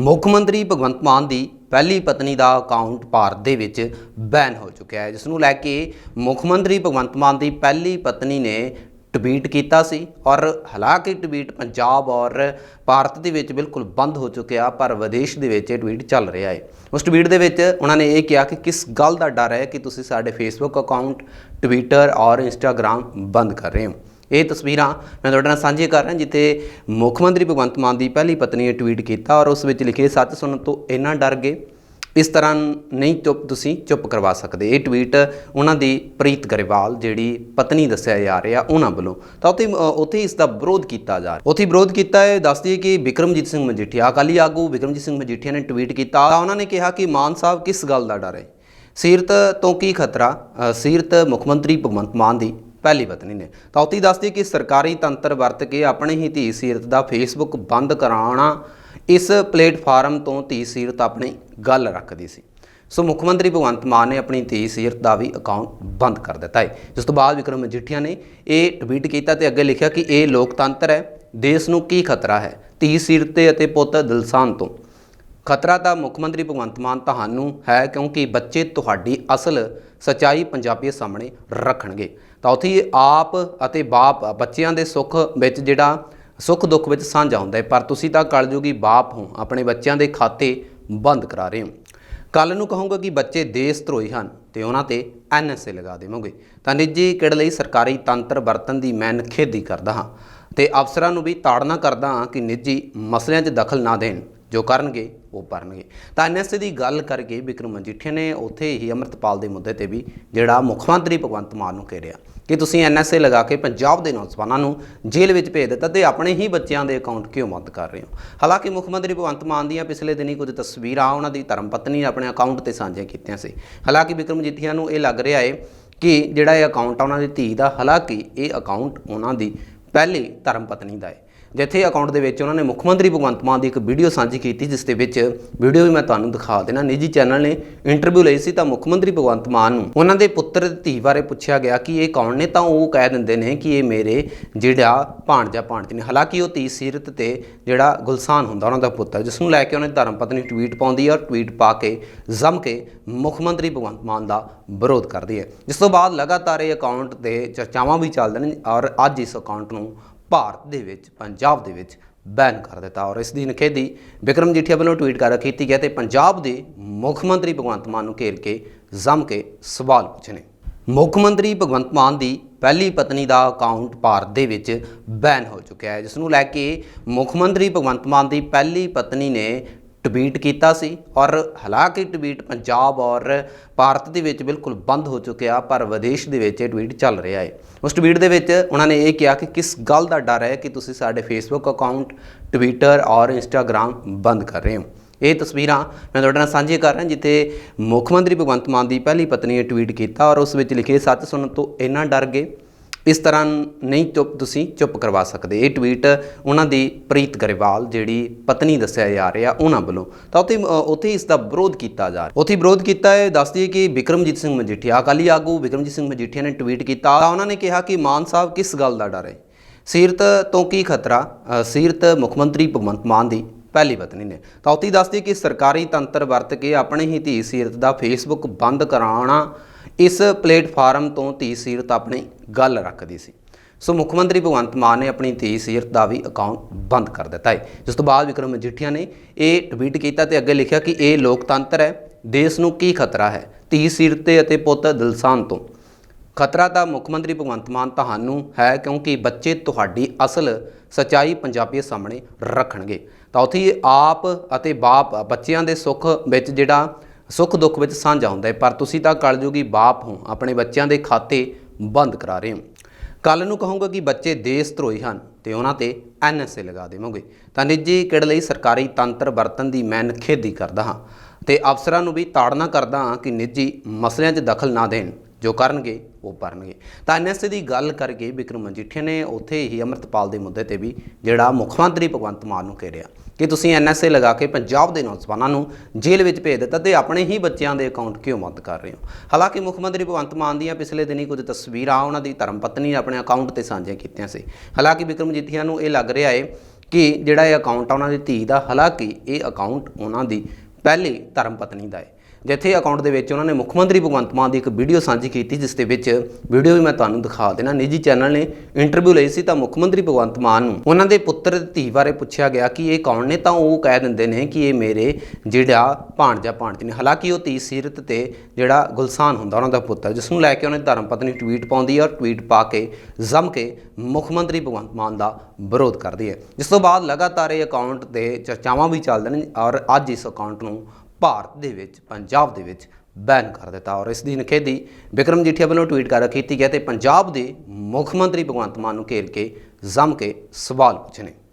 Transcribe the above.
ਮੁੱਖ ਮੰਤਰੀ ਭਗਵੰਤ ਮਾਨ ਦੀ ਪਹਿਲੀ ਪਤਨੀ ਦਾ ਅਕਾਊਂਟ ਭਾਰਤ ਦੇ ਵਿੱਚ ਬੈਨ ਹੋ ਚੁੱਕਿਆ ਹੈ ਜਿਸ ਨੂੰ ਲੈ ਕੇ ਮੁੱਖ ਮੰਤਰੀ ਭਗਵੰਤ ਮਾਨ ਦੀ ਪਹਿਲੀ ਪਤਨੀ ਨੇ ਟਵੀਟ ਕੀਤਾ ਸੀ ਔਰ ਹਾਲਾਂਕਿ ਟਵੀਟ ਪੰਜਾਬ ਔਰ ਭਾਰਤ ਦੇ ਵਿੱਚ ਬਿਲਕੁਲ ਬੰਦ ਹੋ ਚੁੱਕਿਆ, ਪਰ ਵਿਦੇਸ਼ ਦੇ ਵਿੱਚ ਇਹ ਟਵੀਟ ਚੱਲ ਰਿਹਾ ਹੈ। ਉਸ ਟਵੀਟ ਦੇ ਵਿੱਚ ਉਹਨਾਂ ਨੇ ਇਹ ਕਿਹਾ ਕਿ ਕਿਸ ਗੱਲ ਦਾ ਡਰ ਹੈ ਕਿ ਤੁਸੀਂ ਸਾਡੇ ਫੇਸਬੁੱਕ ਅਕਾਊਂਟ ਟਵਿੱਟਰ ਔਰ ਇੰਸਟਾਗ੍ਰam ਬੰਦ ਕਰ ਰਹੇ ਹੋ। ਇਹ ਤਸਵੀਰਾਂ ਮੈਂ ਤੁਹਾਡੇ ਨਾਲ ਸਾਂਝੀਆਂ ਕਰ ਰਿਹਾ, ਜਿੱਥੇ ਮੁੱਖ ਮੰਤਰੀ ਭਗਵੰਤ ਮਾਨ ਦੀ ਪਹਿਲੀ ਪਤਨੀ ਨੇ ਟਵੀਟ ਕੀਤਾ ਔਰ ਉਸ ਵਿੱਚ ਲਿਖੇ, ਸੱਚ ਸੁਣਨ ਤੋਂ ਇੰਨਾ ਡਰ ਗਏ, ਇਸ ਤਰ੍ਹਾਂ ਨਹੀਂ ਚੁੱਪ ਤੁਸੀਂ ਚੁੱਪ ਕਰਵਾ ਸਕਦੇ। ਇਹ ਟਵੀਟ ਉਹਨਾਂ ਦੀ ਪ੍ਰੀਤ ਗਰੇਵਾਲ, ਜਿਹੜੀ ਪਤਨੀ ਦੱਸਿਆ ਜਾ ਰਿਹਾ ਉਹਨਾਂ ਵੱਲੋਂ। ਤਾਂ ਉੱਥੇ ਉੱਥੇ ਇਸ ਦਾ ਵਿਰੋਧ ਕੀਤਾ ਜਾ ਰਿਹਾ। ਉੱਥੇ ਵਿਰੋਧ ਕੀਤਾ ਹੈ ਦੱਸਦੀ ਹੈ ਕਿ ਵਿਕਰਮਜੀਤ ਸਿੰਘ ਮਜੀਠੀਆ, ਅਕਾਲੀ ਆਗੂ ਵਿਕਰਮਜੀਤ ਸਿੰਘ ਮਜੀਠੀਆ ਨੇ ਟਵੀਟ ਕੀਤਾ। ਤਾਂ ਉਹਨਾਂ ਨੇ ਕਿਹਾ ਕਿ ਮਾਨ ਸਾਹਿਬ ਕਿਸ ਗੱਲ ਦਾ ਡਰ ਹੈ? ਸੀਰਤ ਤੋਂ ਕੀ ਖਤਰਾ? ਸੀਰਤ ਮੁੱਖ ਮੰਤਰੀ ਭਗਵੰਤ ਮਾਨ ਦੀ ਪਹਿਲੀ ਪਤਨੀ ਨੇ। ਤਾਂ ਉੱਥੇ ਦੱਸਦੀ ਕਿ ਸਰਕਾਰੀ ਤੰਤਰ ਵਰਤ ਕੇ ਆਪਣੇ ਹੀ ਧੀ ਸੀਰਤ ਦਾ ਫੇਸਬੁੱਕ ਬੰਦ ਕਰਾਉਣਾ ਇਸ ਪਲੇਟਫਾਰਮ ਤੋਂ ਧੀ ਸੀਰਤ ਆਪਣੀ ਗੱਲ ਰੱਖਦੀ ਸੀ। ਸੋ ਮੁੱਖ ਮੰਤਰੀ ਭਗਵੰਤ ਮਾਨ ਨੇ ਆਪਣੀ ਧੀ ਸੀਰਤ ਦਾ ਵੀ ਅਕਾਊਂਟ ਬੰਦ ਕਰ ਦਿੱਤਾ ਹੈ। ਜਿਸ ਤੋਂ ਬਾਅਦ ਵਿਕਰਮ ਮਜੀਠੀਆ ਨੇ ਇਹ ਟਵੀਟ ਕੀਤਾ ਤੇ ਅੱਗੇ ਲਿਖਿਆ ਕਿ ਇਹ ਲੋਕਤੰਤਰ ਹੈ, ਦੇਸ਼ ਨੂੰ ਕੀ ਖਤਰਾ ਹੈ? ਧੀ ਸੀਰਤ ਤੇ ਅਤੇ ਪੁੱਤ ਦਿਲਸਾਨ ਤੋਂ। ਖਤਰਾ ਤਾਂ ਮੁੱਖ ਮੰਤਰੀ ਭਗਵੰਤ ਮਾਨ ਤੁਹਾਨੂੰ ਹੈ ਕਿਉਂਕਿ ਬੱਚੇ ਤੁਹਾਡੀ ਅਸਲ ਸਚਾਈ ਪੰਜਾਬੀਆਂ ਸਾਹਮਣੇ ਰੱਖਣਗੇ। ਤਾਂ ਉੱਥੇ ਆਪ ਅਤੇ ਬਾਪ, ਬੱਚਿਆਂ ਦੇ ਸੁੱਖ ਵਿੱਚ ਜਿਹੜਾ ਸੁੱਖ ਦੁੱਖ ਵਿੱਚ ਸਾਂਝਾ ਹੁੰਦਾ ਹੈ। ਪਰ ਤੁਸੀਂ ਤਾਂ ਕਲਯੁਗੀ ਬਾਪ ਹੋ, ਆਪਣੇ ਬੱਚਿਆਂ ਦੇ ਖਾਤੇ ਬੰਦ ਕਰਾ ਰਹੇ ਹੋ। ਕੱਲ ਨੂੰ ਕਹੂੰਗਾ ਕਿ ਬੱਚੇ ਦੇਸ਼ ਧਰੋਹੀ ਹਨ ਤੇ ਉਹਨਾਂ ਤੇ ਐਨਐਸਏ ਲਗਾ ਦੇਵਾਂਗੇ। ਤਾਂ ਨਿੱਜੀ ਕਿੜ ਲਈ ਸਰਕਾਰੀ ਤੰਤਰ ਵਰਤਨ ਦੀ ਮੈਂ ਨਿਖੇਧੀ ਕਰਦਾ ਹਾਂ ਤੇ ਅਫਸਰਾਂ ਨੂੰ ਵੀ ਤਾੜਨਾ ਕਰਦਾ ਹਾਂ ਕਿ ਨਿੱਜੀ ਮਸਲਿਆਂ 'ਚ ਦਖਲ ਨਾ ਦੇਣ। ਜੋ ਕਰਨਗੇ, ਉਹ ਭਰਨਗੇ। ਤਾਂ ਐਨਐਸਏ ਦੀ ਗੱਲ ਕਰਕੇ ਵਿਕਰਮ ਮਜੀਠੀਆ ਨੇ ਉੱਥੇ ਹੀ ਅੰਮ੍ਰਿਤਪਾਲ ਦੇ ਮੁੱਦੇ ਤੇ ਵੀ ਜਿਹੜਾ ਮੁੱਖ ਮੰਤਰੀ ਭਗਵੰਤ ਮਾਨ ਨੂੰ ਕਹਿ ਰਿਹਾ ਕਿ ਤੁਸੀਂ ਐਨਐਸਏ ਲਗਾ ਕੇ ਪੰਜਾਬ ਦੇ ਨੌਜਵਾਨਾਂ ਨੂੰ ਜੇਲ੍ਹ ਵਿੱਚ ਭੇਜ ਦਿੱਤਾ ਤੇ ਆਪਣੇ ਹੀ ਬੱਚਿਆਂ ਦੇ ਅਕਾਊਂਟ ਕਿਉਂ ਬੰਦ ਕਰ ਰਹੇ ਹੋ? ਹਾਲਾਂਕਿ ਮੁੱਖ ਮੰਤਰੀ ਭਗਵੰਤ ਮਾਨ ਦੀਆਂ ਪਿਛਲੇ ਦਿਨੀ ਕੁਝ ਤਸਵੀਰਾਂ ਉਹਨਾਂ ਦੀ ਧਰਮ ਪਤਨੀ ਨੇ ਆਪਣੇ ਅਕਾਊਂਟ ਤੇ ਸਾਂਝੀਆਂ ਕੀਤੀਆਂ ਸੀ। ਹਾਲਾਂਕਿ ਵਿਕਰਮ ਮਜੀਠੀਆ ਨੂੰ ਇਹ ਲੱਗ ਰਿਹਾ ਹੈ ਕਿ ਜਿਹੜਾ ਇਹ ਅਕਾਊਂਟ ਆ ਉਹਨਾਂ ਦੀ ਧੀ ਦਾ, ਹਾਲਾਂਕਿ ਇਹ ਅਕਾਊਂਟ ਉਹਨਾਂ ਦੀ ਪਹਿਲੀ ਧਰਮ ਪਤਨੀ ਦਾ ਹੈ। ਜਿੱਥੇ ਅਕਾਊਂਟ ਦੇ ਵਿੱਚ ਉਹਨਾਂ ਨੇ ਮੁੱਖ ਮੰਤਰੀ ਭਗਵੰਤ ਮਾਨ ਦੀ ਇੱਕ ਵੀਡੀਓ ਸਾਂਝੀ ਕੀਤੀ, ਜਿਸ ਦੇ ਵਿੱਚ ਵੀਡੀਓ ਵੀ ਮੈਂ ਤੁਹਾਨੂੰ ਦਿਖਾ ਦੇਣਾ ਨਿੱਜੀ ਚੈਨਲ ਨੇ ਇੰਟਰਵਿਊ ਲਈ ਸੀ ਤਾਂ ਮੁੱਖ ਮੰਤਰੀ ਭਗਵੰਤ ਮਾਨ ਨੂੰ ਉਹਨਾਂ ਦੇ ਪੁੱਤਰ ਤੇ ਧੀ ਬਾਰੇ ਪੁੱਛਿਆ ਗਿਆ ਕਿ ਇਹ ਕੌਣ ਨੇ, ਤਾਂ ਉਹ ਕਹਿ ਦਿੰਦੇ ਨੇ ਕਿ ਇਹ ਮੇਰੇ ਜਿਹੜਾ ਭਾਣਜਾ ਭਾਣਜੀ ਨੇ। ਹਾਲਾਂਕਿ ਉਹ ਧੀ ਸੀਰਤ ਤੇ ਜਿਹੜਾ ਗੁਲਸਾਨ ਹੁੰਦਾ, ਉਹਨਾਂ ਦਾ ਪੁੱਤਰ ਜਿਸ ਨੂੰ ਲੈ ਕੇ ਉਹਨੇ ਧਰਮ ਪਤਨੀ ਟਵੀਟ ਪਾਉਂਦੀ ਹੈ ਔਰ ਟਵੀਟ ਪਾ ਕੇ ਜ਼ਮ ਕੇ ਮੁੱਖ ਮੰਤਰੀ ਭਗਵੰਤ ਮਾਨ ਦਾ ਵਿਰੋਧ ਕਰਦੀ ਹੈ। ਜਿਸ ਤੋਂ ਬਾਅਦ ਲਗਾਤਾਰ ਇਹ ਅਕਾਊਂਟ ਤੇ ਚਰਚਾਵਾਂ ਵੀ ਚੱਲਦੀਆਂ ਨੇ ਔਰ ਅੱਜ ਇਸ ਅਕਾਊਂਟ ਨੂੰ ਭਾਰਤ ਦੇ ਵਿੱਚ, ਪੰਜਾਬ ਦੇ ਵਿੱਚ ਬੈਨ ਕਰ ਦਿੱਤਾ ਔਰ ਇਸ ਦੀ ਨਿਖੇਧੀ ਵਿਕਰਮ ਜੀਠੀਆ ਵੱਲੋਂ ਟਵੀਟ ਕਰ ਕੀਤੀ ਗਿਆ ਤੇ ਪੰਜਾਬ ਦੇ ਮੁੱਖ ਮੰਤਰੀ ਭਗਵੰਤ ਮਾਨ ਨੂੰ ਘੇਰ ਕੇ ਜ਼ਮ ਕੇ ਸਵਾਲ ਪੁੱਛੇ ਮੁੱਖ ਮੰਤਰੀ ਭਗਵੰਤ ਮਾਨ ਦੀ ਪਹਿਲੀ ਪਤਨੀ ਦਾ ਅਕਾਊਂਟ ਭਾਰਤ ਦੇ ਵਿੱਚ ਬੈਨ ਹੋ ਚੁੱਕਿਆ ਹੈ ਜਿਸ ਨੂੰ ਲੈ ਕੇ ਮੁੱਖ ਮੰਤਰੀ ਭਗਵੰਤ ਮਾਨ ਦੀ ਪਹਿਲੀ ਪਤਨੀ ਨੇ ਟਵੀਟ ਕੀਤਾ ਸੀ ਔਰ ਹਾਲਾਂਕਿ ਟਵੀਟ ਪੰਜਾਬ ਔਰ ਭਾਰਤ ਦੇ ਵਿੱਚ ਬਿਲਕੁਲ ਬੰਦ ਹੋ ਚੁੱਕਿਆ, ਪਰ ਵਿਦੇਸ਼ ਦੇ ਵਿੱਚ ਇਹ ਟਵੀਟ ਚੱਲ ਰਿਹਾ ਹੈ। ਉਸ ਟਵੀਟ ਦੇ ਵਿੱਚ ਉਹਨਾਂ ਨੇ ਇਹ ਕਿਹਾ ਕਿ ਕਿਸ ਗੱਲ ਦਾ ਡਰ ਹੈ ਕਿ ਤੁਸੀਂ ਸਾਡੇ ਫੇਸਬੁੱਕ ਅਕਾਊਂਟ ਟਵਿੱਟਰ ਔਰ ਇੰਸਟਾਗ੍ਰam ਬੰਦ ਕਰ ਰਹੇ ਹੋ। ਇਹ ਤਸਵੀਰਾਂ ਮੈਂ ਤੁਹਾਡੇ ਨਾਲ ਸਾਂਝੀਆਂ ਕਰ ਰਿਹਾ, ਜਿੱਥੇ ਮੁੱਖ ਮੰਤਰੀ ਭਗਵੰਤ ਮਾਨ ਦੀ ਪਹਿਲੀ ਪਤਨੀ ਨੇ ਟਵੀਟ ਕੀਤਾ ਔਰ ਉਸ ਵਿੱਚ ਲਿਖੇ, ਸੱਚ ਸੁਣਨ ਤੋਂ ਇੰਨਾ ਡਰ ਗਏ ਇਸ ਤਰ੍ਹਾਂ ਨਹੀਂ ਚੁੱਪ ਤੁਸੀਂ ਚੁੱਪ ਕਰਵਾ ਸਕਦੇ। ਇਹ ਟਵੀਟ ਉਹਨਾਂ ਦੀ ਪ੍ਰੀਤ ਗਰੇਵਾਲ, ਜਿਹੜੀ ਪਤਨੀ ਦੱਸਿਆ ਜਾ ਰਿਹਾ ਉਹਨਾਂ ਵੱਲੋਂ। ਤਾਂ ਉੱਥੇ ਉੱਥੇ ਇਸ ਦਾ ਵਿਰੋਧ ਕੀਤਾ ਜਾ ਰਿਹਾ। ਉੱਥੇ ਵਿਰੋਧ ਕੀਤਾ ਹੈ ਦੱਸਦੀ ਹੈ ਕਿ ਵਿਕਰਮਜੀਤ ਸਿੰਘ ਮਜੀਠੀਆ, ਅਕਾਲੀ ਆਗੂ ਵਿਕਰਮਜੀਤ ਸਿੰਘ ਮਜੀਠੀਆ ਨੇ ਟਵੀਟ ਕੀਤਾ। ਤਾਂ ਉਹਨਾਂ ਨੇ ਕਿਹਾ ਕਿ ਮਾਨ ਸਾਹਿਬ ਕਿਸ ਗੱਲ ਦਾ ਡਰ ਹੈ? ਸੀਰਤ ਤੋਂ ਕੀ ਖਤਰਾ? ਸੀਰਤ ਮੁੱਖ ਮੰਤਰੀ ਭਗਵੰਤ ਮਾਨ ਦੀ ਪਹਿਲੀ ਪਤਨੀ ਨੇ। ਤਾਂ ਉੱਥੇ ਦੱਸਦੀ ਕਿ ਸਰਕਾਰੀ ਤੰਤਰ ਵਰਤ ਕੇ ਆਪਣੇ ਹੀ ਧੀ ਸੀਰਤ ਦਾ ਫੇਸਬੁੱਕ ਬੰਦ ਕਰਾਉਣਾ ਇਸ ਪਲੇਟਫਾਰਮ ਤੋਂ ਧੀ ਸੀਰਤ ਆਪਣੀ ਗੱਲ ਰੱਖਦੀ ਸੀ। ਸੋ ਮੁੱਖ ਮੰਤਰੀ ਭਗਵੰਤ ਮਾਨ ਨੇ ਆਪਣੀ ਧੀ ਸੀਰਤ ਦਾ ਵੀ ਅਕਾਊਂਟ ਬੰਦ ਕਰ ਦਿੱਤਾ ਹੈ। ਜਿਸ ਤੋਂ ਬਾਅਦ ਵਿਕਰਮ ਮਜੀਠੀਆ ਨੇ ਇਹ ਟਵੀਟ ਕੀਤਾ ਤੇ ਅੱਗੇ ਲਿਖਿਆ ਕਿ ਇਹ ਲੋਕਤੰਤਰ ਹੈ, ਦੇਸ਼ ਨੂੰ ਕੀ ਖਤਰਾ ਹੈ? ਧੀ ਸੀਰਤ ਤੇ ਅਤੇ ਪੁੱਤ ਦਿਲਸਾਨ ਤੋਂ। ਖਤਰਾ ਤਾਂ ਮੁੱਖ ਮੰਤਰੀ ਭਗਵੰਤ ਮਾਨ ਤੁਹਾਨੂੰ ਹੈ, ਕਿਉਂਕਿ ਬੱਚੇ ਤੁਹਾਡੀ ਅਸਲ ਸਚਾਈ ਪੰਜਾਬੀਆਂ ਸਾਹਮਣੇ ਰੱਖਣਗੇ। ਤਾਂ ਉੱਥੇ ਆਪ ਅਤੇ ਬਾਪ, ਬੱਚਿਆਂ ਦੇ ਸੁੱਖ ਵਿੱਚ ਜਿਹੜਾ ਸੁੱਖ ਦੁੱਖ ਵਿੱਚ ਸਾਂਝਾ ਹੁੰਦਾ ਹੈ, ਪਰ ਤੁਸੀਂ ਤਾਂ ਕਲਯੁਗੀ ਬਾਪ ਹੋ, ਆਪਣੇ ਬੱਚਿਆਂ ਦੇ ਖਾਤੇ ਬੰਦ ਕਰਾ ਰਹੇ ਹੋ। ਕੱਲ ਨੂੰ ਕਹੂੰਗਾ ਕਿ ਬੱਚੇ ਦੇਸ਼ ਧਰੋਹੀ ਹਨ ਤੇ ਉਹਨਾਂ ਤੇ ਐਨਐਸਏ ਲਗਾ ਦੇਵਾਂਗੇ। ਤਾਂ ਨਿੱਜੀ ਕਿੜ ਲਈ ਸਰਕਾਰੀ ਤੰਤਰ ਵਰਤਨ ਦੀ ਮੈਂ ਨਿਖੇਧੀ ਕਰਦਾ ਹਾਂ ਤੇ ਅਫਸਰਾਂ ਨੂੰ ਵੀ ਤਾੜਨਾ ਕਰਦਾ ਹਾਂ ਕਿ ਨਿੱਜੀ ਮਸਲਿਆਂ 'ਚ ਦਖਲ ਨਾ ਦੇਣ। ਜੋ ਕਰਨਗੇ, ਉਹ ਭਰਨਗੇ। ਤਾਂ ਐਨਐਸਏ ਦੀ ਗੱਲ ਕਰਕੇ ਵਿਕਰਮ ਮਜੀਠੀਆ ਨੇ ਉੱਥੇ ਹੀ ਅੰਮ੍ਰਿਤਪਾਲ ਦੇ ਮੁੱਦੇ ਤੇ ਵੀ ਜਿਹੜਾ ਮੁੱਖ ਮੰਤਰੀ ਭਗਵੰਤ ਮਾਨ ਨੂੰ ਘੇਰਿਆ। ਕਿ ਤੁਸੀਂ ਐਨਐਸਏ ਲਗਾ ਕੇ ਪੰਜਾਬ ਦੇ ਨੌਜਵਾਨਾਂ ਨੂੰ ਜੇਲ੍ਹ ਵਿੱਚ ਭੇਜ ਦਿੱਤਾ ਤੇ ਆਪਣੇ ਹੀ ਬੱਚਿਆਂ ਦੇ ਅਕਾਊਂਟ ਕਿਉਂ ਬੰਦ ਕਰ ਰਹੇ ਹੋ? ਹਾਲਾਂਕਿ ਮੁੱਖ ਮੰਤਰੀ ਭਗਵੰਤ ਮਾਨ ਦੀਆਂ ਪਿਛਲੇ ਦਿਨੀ ਕੁਝ ਤਸਵੀਰਾਂ, ਉਹਨਾਂ ਦੀ ਧਰਮ ਪਤਨੀ ਨੇ ਆਪਣੇ ਅਕਾਊਂਟ ਤੇ ਸਾਂਝੀਆਂ ਕੀਤੀਆਂ ਸੀ। ਹਾਲਾਂਕਿ ਵਿਕਰਮ ਮਜੀਠੀਆ ਨੂੰ ਇਹ ਲੱਗ ਰਿਹਾ ਹੈ ਕਿ ਜਿਹੜਾ ਇਹ ਅਕਾਊਂਟ ਆ ਉਹਨਾਂ ਦੀ ਧੀ ਦਾ, ਹਾਲਾਂਕਿ ਇਹ ਅਕਾਊਂਟ ਉਹਨਾਂ ਦੀ ਪਹਿਲੀ ਧਰਮ ਪਤਨੀ ਦਾ ਹੈ। ਜਿੱਥੇ ਅਕਾਊਂਟ ਦੇ ਵਿੱਚ ਉਹਨਾਂ ਨੇ ਮੁੱਖ ਮੰਤਰੀ ਭਗਵੰਤ ਮਾਨ ਦੀ ਇੱਕ ਵੀਡੀਓ ਸਾਂਝੀ ਕੀਤੀ, ਜਿਸ ਦੇ ਵਿੱਚ ਵੀਡੀਓ ਵੀ ਮੈਂ ਤੁਹਾਨੂੰ ਦਿਖਾ ਦੇਣਾ ਨਿੱਜੀ ਚੈਨਲ ਨੇ ਇੰਟਰਵਿਊ ਲਈ ਸੀ ਤਾਂ ਮੁੱਖ ਮੰਤਰੀ ਭਗਵੰਤ ਮਾਨ ਨੂੰ ਉਹਨਾਂ ਦੇ ਪੁੱਤਰ ਧੀ ਬਾਰੇ ਪੁੱਛਿਆ ਗਿਆ ਕਿ ਇਹ ਕੌਣ ਨੇ, ਤਾਂ ਉਹ ਕਹਿ ਦਿੰਦੇ ਨੇ ਕਿ ਇਹ ਮੇਰੇ ਜਿਹੜਾ ਭਾਣਜਾ ਭਾਣਜੀ ਨੇ। ਹਾਲਾਂਕਿ ਉਹ ਧੀ ਸੀਰਤ ਤੇ ਜਿਹੜਾ ਗੁਲਸਾਨ ਹੁੰਦਾ ਉਹਨਾਂ ਦਾ ਪੁੱਤਰ, ਜਿਸ ਨੂੰ ਲੈ ਕੇ ਉਹਨੇ ਧਰਮ ਪਤਨੀ ਟਵੀਟ ਪਾਉਂਦੀ ਹੈ ਔਰ ਟਵੀਟ ਪਾ ਕੇ ਜ਼ਮ ਕੇ ਮੁੱਖ ਮੰਤਰੀ ਭਗਵੰਤ ਮਾਨ ਦਾ ਵਿਰੋਧ ਕਰਦੀ ਹੈ। ਜਿਸ ਤੋਂ ਬਾਅਦ ਲਗਾਤਾਰ ਇਹ ਅਕਾਊਂਟ 'ਤੇ ਚਰਚਾਵਾਂ ਵੀ ਚੱਲਦੇ ਨੇ ਔਰ ਅੱਜ ਇਸ ਅਕਾਊਂਟ ਨੂੰ ਭਾਰਤ ਦੇ ਵਿੱਚ, ਪੰਜਾਬ ਦੇ ਵਿੱਚ ਬੈਨ ਕਰ ਦਿੱਤਾ ਔਰ ਇਸ ਦੀ ਨਿਖੇਧੀ ਵਿਕਰਮ ਜੀਠੀਆ ਵੱਲੋਂ ਟਵੀਟ ਕਰ ਕੀਤੀ ਗਿਆ ਤੇ ਪੰਜਾਬ ਦੇ ਮੁੱਖ ਮੰਤਰੀ ਭਗਵੰਤ ਮਾਨ ਨੂੰ ਘੇਰ ਕੇ ਜ਼ਮ ਕੇ ਸਵਾਲ ਪੁੱਛੇ ਨੇ